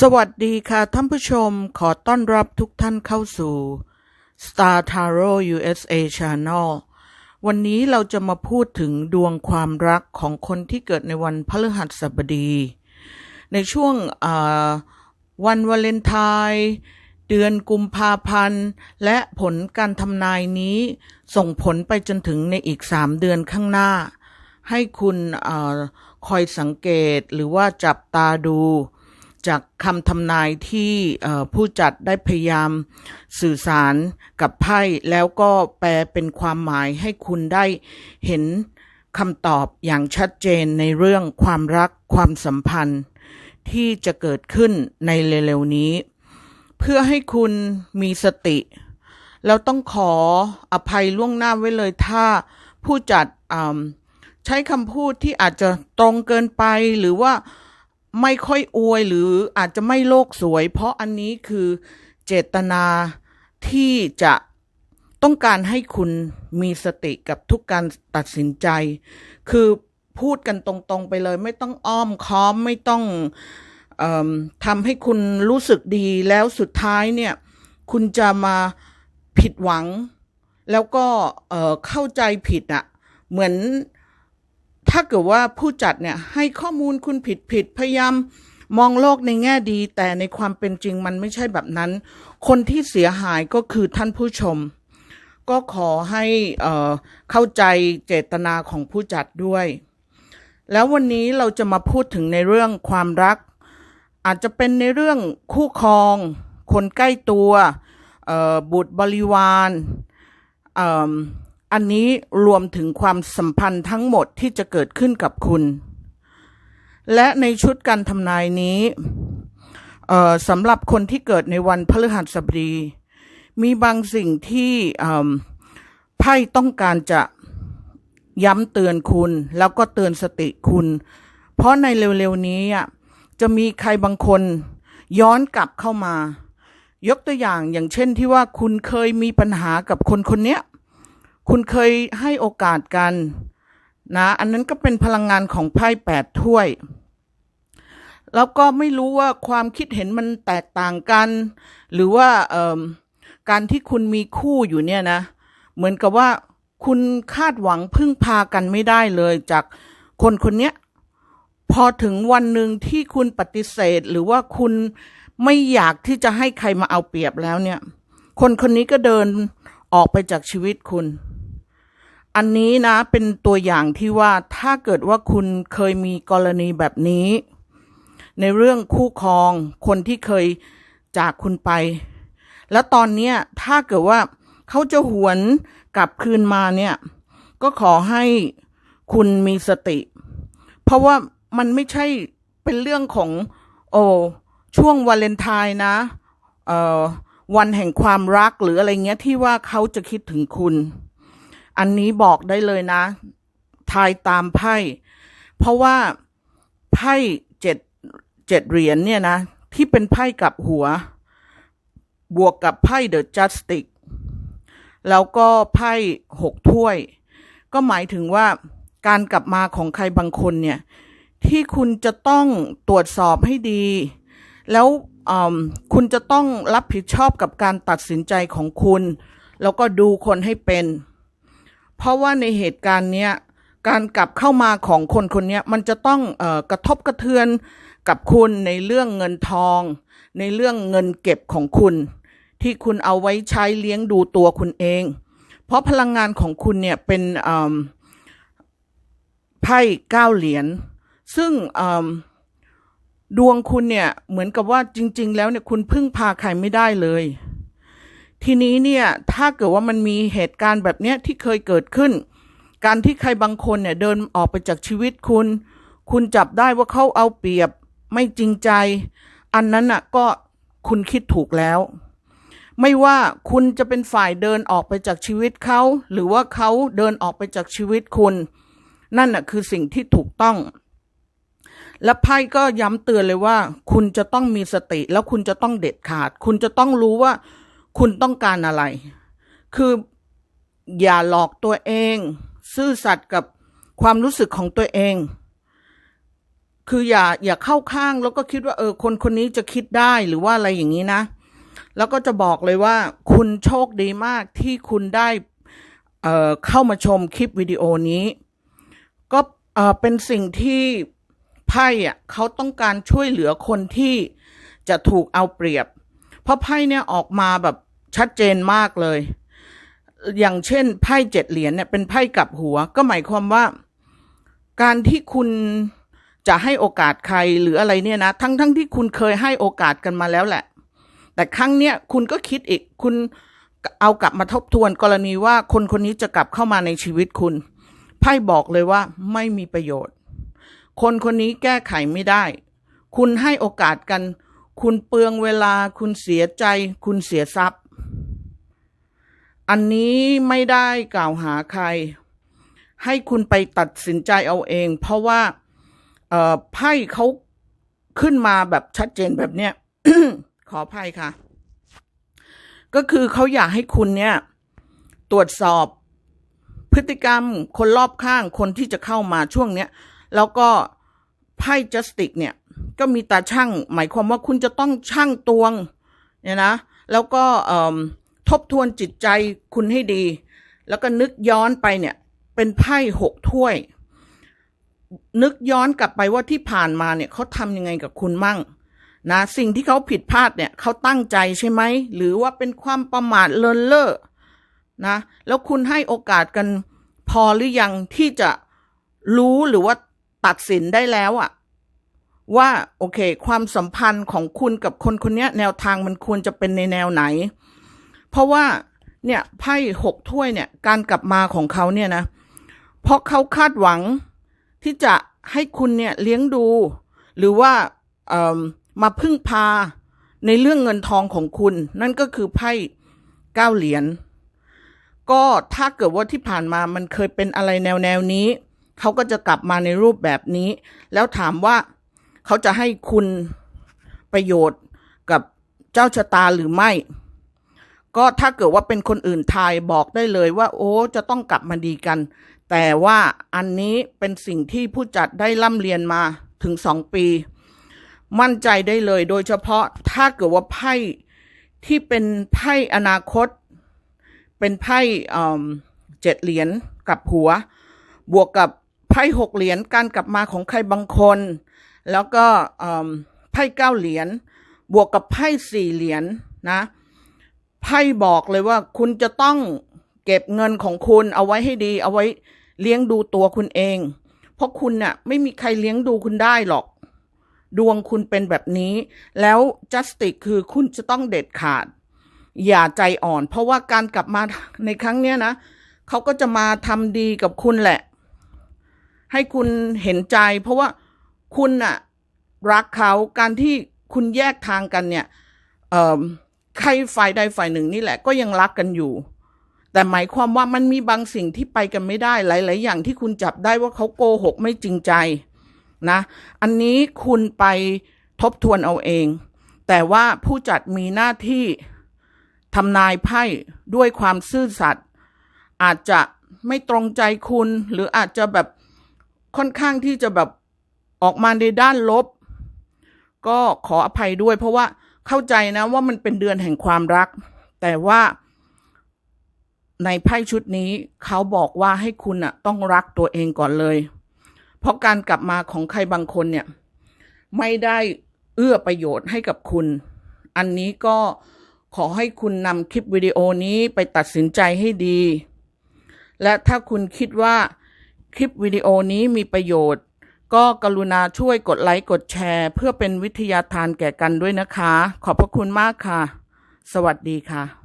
สวัสดีค่ะท่านผู้ชมขอต้อนรับทุกท่านเข้าสู่ Star Tarot USA Channel วันนี้เราจะมาพูดถึงดวงความรักของคนที่เกิดในวันพฤหัสบดี ในช่วงวันวาเลนไทน์เดือนกุมภาพันธ์ และผลการทำนายนี้ส่งผลไปจนถึงในอีกสามเดือนข้างหน้า ให้คุณอคอยสังเกตหรือว่าจับตาดู จากคำทำนายที่ผู้จัดได้พยายามสื่อสารกับไพ่แล้วก็แปลเป็นความหมายให้คุณได้เห็นคำตอบอย่างชัดเจนในเรื่องความรักความสัมพันธ์ ที่จะเกิดขึ้นในเร็วๆนี้ เพื่อให้คุณมีสติเราต้องขออภัยล่วงหน้าไว้เลยถ้าผู้จัดใช้คำพูดที่อาจจะตรงเกินไปหรือว่า ไม่ค่อยอวยหรืออาจจะไม่โลกสวย เพราะอันนี้คือเจตนาที่จะต้องการให้คุณมีสติกับทุกการตัดสินใจ คือพูดกันตรงๆไปเลย ไม่ต้องอ้อมค้อมไม่ต้องอทำให้คุณรู้สึกดีแล้วสุดท้ายเนี่ย คุณจะมาผิดหวัง แล้วก็เอ่อเข้าใจผิดอะเหมือน ถ้าเกิดว่าผู้จัดเนี่ยให้ข้อมูลคุณผิดผิดพยายามมองโลกในแง่ดี แต่ในความเป็นจริงมันไม่ใช่แบบนั้น คนที่เสียหายก็คือท่านผู้ชม ก็ขอให้เอ่อเข้าใจเจตนาของผู้จัดด้วย แล้ววันนี้เราจะมาพูดถึงในเรื่องความรัก อาจจะเป็นในเรื่องคู่ครอง คนใกล้ตัวบุตรบริวาร อันนี้รวมถึงความสัมพันธ์ทั้งหมดที่จะเกิดขึ้นกับคุณ และในชุดการทำนายนี้สำหรับคนที่เกิดในวันพฤหัสบดี มีบางสิ่งที่ไพ่ต้องการจะย้ำเตือนคุณ แล้วก็เตือนสติคุณ เพราะในเร็วๆนี้จะมีใครบางคนย้อนกลับเข้ามา ยกตัวอย่างอย่างเช่นที่ว่าคุณเคยมีปัญหากับคนคนเนี้ย คุณเคยให้โอกาสกันนะ อันนั้นก็เป็นพลังงานของไพ่แปดถ้วย แล้วก็ไม่รู้ว่าความคิดเห็นมันแตกต่างกัน หรือว่าการที่คุณมีคู่อยู่เนี่ยนะ เหมือนกับว่าคุณคาดหวังพึ่งพากันไม่ได้เลยจากคนคนเนี้ยพอถึงวันหนึ่งที่คุณปฏิเสธ หรือว่าคุณไม่อยากที่จะให้ใครมาเอาเปรียบแล้วเนี่ย คนคนนี้ก็เดินออกไปจากชีวิตคุณ อันนี้นะเป็นตัวอย่างที่ว่าถ้าเกิดว่าคุณเคยมีกรณีแบบนี้ ในเรื่องคู่ครองคนที่เคยจากคุณไป แล้วตอนเนี้ยถ้าเกิดว่าเขาจะหวนกลับคืนมาเนี่ย ก็ขอให้คุณมีสติ เพราะว่ามันไม่ใช่เป็นเรื่องของ โอ้ช่วงวาเลนไทน์นะเอ่อวันแห่งความรักหรืออะไรเงี้ยที่ว่าเขาจะคิดถึงคุณ อันนี้บอกได้เลยนะ ทายตามไพ่ เพราะว่าไพ่เจ็ดเจ็ดเหรียญเนี่ยนะ ที่เป็นไพ่กับหัว บวกกับไพ่เดอะจัสติกแล้วก็ไพ่หกถ้วย ก็หมายถึงว่าการกลับมาของใครบางคนเนี่ย ที่คุณจะต้องตรวจสอบให้ดี แล้วคุณจะต้องรับผิดชอบกับการตัดสินใจของคุณ แล้วก็ดูคนให้เป็น เพราะว่าในเหตุการณ์เนี้ยการกลับเข้ามาของคนคนนี้มันจะต้องอกระทบกระเทือนกับคุณในเรื่องเงินทอง ในเรื่องเงินเก็บของคุณ ที่คุณเอาไว้ใช้เลี้ยงดูตัวคุณเอง เพราะพลังงานของคุณเนี่ยเป็นไพ่เก้าเหรียญซึ่งดวงคุณเนี่ยเหมือนกับว่าจริง ๆ แล้วเนี่ยคุณพึ่งพาใครไม่ได้เลย ทีนี้เนี่ยถ้าเกิดว่ามันมีเหตุการณ์แบบเนี้ยที่เคยเกิดขึ้น การที่ใครบางคนเนี่ยเดินออกไปจากชีวิตคุณ คุณจับได้ว่าเขาเอาเปรียบไม่จริงใจ อันนั้นน่ะก็คุณคิดถูกแล้ว ไม่ว่าคุณจะเป็นฝ่ายเดินออกไปจากชีวิตเขา หรือว่าเขาเดินออกไปจากชีวิตคุณ นั่นน่ะคือสิ่งที่ถูกต้อง และไพ่ก็ย้ำเตือนเลยว่า คุณจะต้องมีสติ แล้วคุณจะต้องเด็ดขาด คุณจะต้องรู้ว่า คุณต้องการอะไร คืออย่าหลอกตัวเอง ซื่อสัตย์กับความรู้สึกของตัวเอง คืออย่าอย่าเข้าข้างแล้วก็คิดว่าเออคนคนนี้จะคิดได้หรือว่าอะไรอย่างนี้นะ แล้วก็จะบอกเลยว่า คุณโชคดีมากที่คุณได้เอ่อเข้ามาชมคลิปวิดีโอนี้ ก็เอ่อเป็นสิ่งที่ไพ่อะเขาต้องการช่วยเหลือคนที่จะถูกเอาเปรียบ เพราะไพ่เนี่ยออกมาแบบ ชัดเจนมากเลย อย่างเช่นไพ่เจ็ดเหรียญเนี่ยเป็นไพ่กลับหัว ก็หมายความว่า การที่คุณจะให้โอกาสใครหรืออะไรเนี่ยนะ ทั้งทั้งที่คุณเคยให้โอกาสกันมาแล้วแหละ แต่ครั้งเนี้ยคุณก็คิดอีก คุณเอากลับมาทบทวนกรณีว่าคนคนนี้จะกลับเข้ามาในชีวิตคุณ ไพ่บอกเลยว่าไม่มีประโยชน์ คนคนนี้แก้ไขไม่ได้ คุณให้โอกาสกัน คุณเปลืองเวลา คุณเสียใจ คุณเสียทรัพย์ อันนี้ไม่ได้กล่าวหาใคร ให้คุณไปตัดสินใจเอาเอง เพราะว่าไพ่เขาขึ้นมาแบบชัดเจนแบบเนี้ยขออภัยค่ะ ก็คือเขาอยากให้คุณเนี่ย ตรวจสอบพฤติกรรมคนรอบข้างคนที่จะเข้ามาช่วงเนี้ย แล้วก็ไพ่จัสติกเนี่ย ก็มีตาช่าง หมายความว่าคุณจะต้องช่างตวง เนี่ยนะ แล้วก็เอิ่ม ทบทวนจิตใจคุณให้ดี แล้วก็นึกย้อนไปเนี่ย เป็นไพ่หกถ้วย นึกย้อนกลับไปว่าที่ผ่านมาเนี่ยเขาทำยังไงกับคุณมั่งนะสิ่งที่เขาผิดพลาดเนี่ยเขาตั้งใจใช่ไหม หรือว่าเป็นความประมาทเลินเล่อนะแล้วคุณให้โอกาสกันพอหรือยังที่จะรู้หรือว่าตัดสินได้แล้วอะว่าโอเค ความสัมพันธ์ของคุณกับคนคนนี้แนวทางมันควรจะเป็นในแนวไหน เพราะว่าเนี่ยไพ่หกถ้วยเนี่ยการกลับมาของเขาเนี่ยนะ เพราะเขาคาดหวังที่จะให้คุณเนี่ยเลี้ยงดู หรือว่าเอ่อมาพึ่งพาในเรื่องเงินทองของคุณ นั่นก็คือไพ่เก้าเหรียญก็ถ้าเกิดว่าที่ผ่านมามันเคยเป็นอะไรแนวแนวนี้ เขาก็จะกลับมาในรูปแบบนี้ แล้วถามว่าเขาจะให้คุณประโยชน์กับเจ้าชะตาหรือไม่ ก็ถ้าเกิดว่าเป็นคนอื่นทายบอกได้เลยว่า โอ้จะต้องกลับมาดีกัน แต่ว่าอันนี้เป็นสิ่งที่ผู้จัดได้ร่ำเรียนมาถึงสองปี มั่นใจได้เลย โดยเฉพาะถ้าเกิดว่าไพ่ที่เป็นไพ่อนาคต เป็นไพ่เอิ่มเจ็ดเหรียญกับหัว บวกกับไพ่หกเหรียญการกลับมาของใครบางคน แล้วก็เอิ่มไพ่เก้าเหรียญบวกกับไพ่สี่เหรียญนะ ไพ่บอกเลยว่าคุณจะต้องเก็บเงินของคุณเอาไว้ให้ดี เอาไว้เลี้ยงดูตัวคุณเอง เพราะคุณน่ะ ไม่มีใครเลี้ยงดูคุณได้หรอก ดวงคุณเป็นแบบนี้ แล้วจัสติกคือคุณจะต้องเด็ดขาด อย่าใจอ่อน เพราะว่าการกลับมาในครั้งเนี้ยนะเขาก็จะมาทำดีกับคุณแหละ ให้คุณเห็นใจ เพราะว่าคุณน่ะ รักเขาการที่คุณแยกทางกันเนี่ย เอ่อ ใครฝ่ายใดฝ่ายหนึ่งนี่แหละก็ยังรักกันอยู่ แต่หมายความว่ามันมีบางสิ่งที่ไปกันไม่ได้หลาย ๆ อย่างที่คุณจับได้ว่าเขาโกหกไม่จริงใจนะ อันนี้คุณไปทบทวนเอาเอง แต่ว่าผู้จัดมีหน้าที่ทำนายไพ่ด้วยความซื่อสัตย์อาจจะไม่ตรงใจคุณ หรืออาจจะแบบค่อนข้างที่จะแบบออกมาในด้านลบ ก็ขออภัยด้วยเพราะว่า เข้าใจนะว่ามันเป็นเดือนแห่งความรัก แต่ว่าในไพ่ชุดนี้เขาบอกว่าให้คุณอะต้องรักตัวเองก่อนเลย เพราะการกลับมาของใครบางคนเนี่ย ไม่ได้เอื้อประโยชน์ให้กับคุณ อันนี้ก็ขอให้คุณนำคลิปวิดีโอนี้ไปตัดสินใจให้ดี และถ้าคุณคิดว่าคลิปวิดีโอนี้มีประโยชน์ ก็กรุณาช่วยกดไลค์กดแชร์ เพื่อเป็นวิทยาทานแก่กันด้วยนะคะ ขอบพระคุณมากค่ะ สวัสดีค่ะ